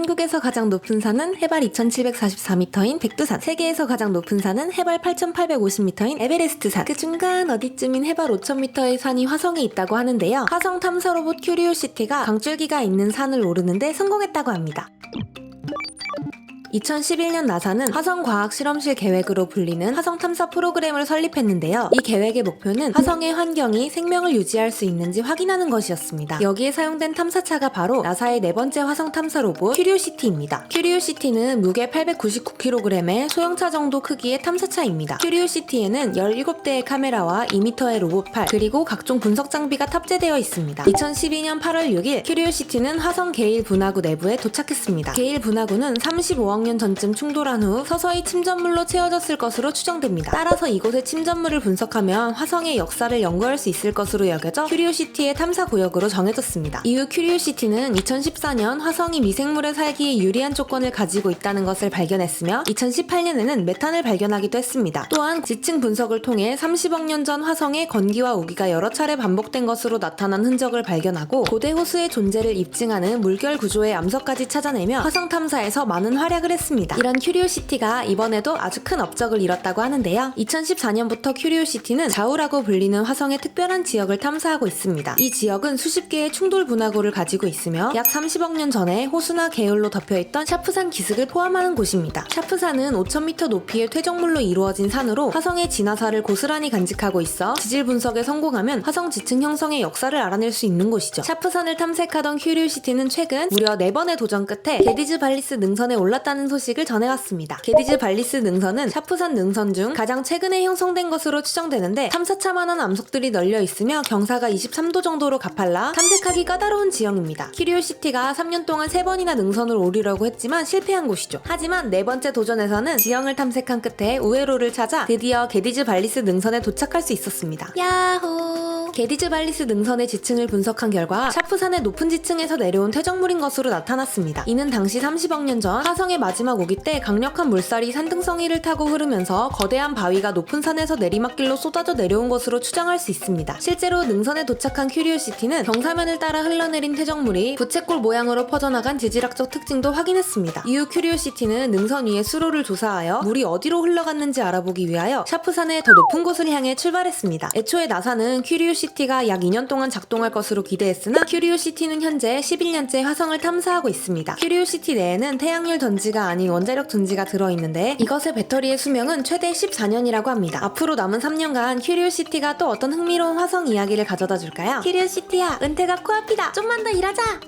한국에서 가장 높은 산은 해발 2744m인 백두산, 세계에서 가장 높은 산은 해발 8850m인 에베레스트산, 그 중간 어디쯤인 해발 5000m의 산이 화성에 있다고 하는데요. 화성 탐사 로봇 큐리오시티가 강줄기가 있는 산을 오르는데 성공했다고 합니다. 2011년 나사는 화성 과학 실험실 계획으로 불리는 화성 탐사 프로그램을 설립했는데요. 이 계획의 목표는 화성의 환경이 생명을 유지할 수 있는지 확인하는 것이었습니다. 여기에 사용된 탐사차가 바로 나사의 네 번째 화성 탐사 로봇 큐리오시티입니다. 큐리오시티는 무게 899kg의 소형차 정도 크기의 탐사차입니다. 큐리오시티에는 17대의 카메라와 2m의 로봇팔 그리고 각종 분석 장비가 탑재되어 있습니다. 2012년 8월 6일 큐리오시티는 화성 게일 분화구 내부에 도착했습니다. 게일 분화구는 35억 년 전쯤 충돌한 후 서서히 침전물로 채워졌을 것으로 추정됩니다. 따라서 이곳의 침전물을 분석하면 화성의 역사를 연구할 수 있을 것으로 여겨져 큐리오시티의 탐사 구역으로 정해졌습니다. 이후 큐리오시티는 2014년 화성이 미생물의 살기에 유리한 조건을 가지고 있다는 것을 발견했으며 2018년에는 메탄을 발견하기도 했습니다. 또한 지층 분석을 통해 30억 년 전 화성의 건기와 우기가 여러 차례 반복된 것으로 나타난 흔적을 발견하고 고대 호수의 존재를 입증하는 물결 구조의 암석까지 찾아내며 화성 탐사에서 많은 활약을 했습니다. 이런 큐리오시티가 이번에도 아주 큰 업적을 이뤘다고 하는데요. 2014년부터 큐리오시티는 좌우라고 불리는 화성의 특별한 지역을 탐사하고 있습니다. 이 지역은 수십 개의 충돌 분화구를 가지고 있으며 약 30억 년 전에 호수나 개울로 덮여있던 샤프산 기슭을 포함하는 곳입니다. 샤프산은 5,000m 높이의 퇴적물로 이루어진 산으로 화성의 진화사를 고스란히 간직하고 있어 지질 분석에 성공하면 화성 지층 형성의 역사를 알아낼 수 있는 곳이죠. 샤프산을 탐색하던 큐리오시티는 최근 무려 4번의 도전 끝에 게디즈 발리스 능선에 올랐다는 소식을 전해왔습니다. 게디즈 발리스 능선은 샤프산 능선 중 가장 최근에 형성된 것으로 추정되는데 탐사차만한 암석들이 널려 있으며 경사가 23도 정도로 가팔라 탐색하기 까다로운 지형입니다. 큐리오시티가 3년 동안 3번이나 능선을 오르려고 했지만 실패한 곳이죠. 하지만 네 번째 도전에서는 지형을 탐색한 끝에 우에로를 찾아 드디어 게디즈 발리스 능선에 도착할 수 있었습니다. 야호! 게디즈 발리스 능선의 지층을 분석한 결과 샤프산의 높은 지층에서 내려온 퇴적물인 것으로 나타났습니다. 이는 당시 30억 년 전 화성의 마지막 오기 때 강력한 물살이 산등성이를 타고 흐르면서 거대한 바위가 높은 산에서 내리막길로 쏟아져 내려온 것으로 추정할 수 있습니다. 실제로 능선에 도착한 큐리오시티는 경사면을 따라 흘러내린 퇴적물이 부채꼴 모양으로 퍼져나간 지질학적 특징도 확인했습니다. 이후 큐리오시티는 능선 위의 수로를 조사하여 물이 어디로 흘러갔는지 알아보기 위하여 샤프산의 더 높은 곳을 향해 출발했습니다. 애초에 나사는 큐리오시티가 약 2년 동안 작동할 것으로 기대했으나 큐리오시티는 현재 11년째 화성을 탐사하고 있습니다. 큐리오시티 내에는 태양열 전지가 아닌 원자력 전지가 들어있는데 이것의 배터리의 수명은 최대 14년이라고 합니다. 앞으로 남은 3년간 큐리오시티가 또 어떤 흥미로운 화성 이야기를 가져다 줄까요? 큐리오시티야, 은퇴가 코앞이다. 좀만 더 일하자.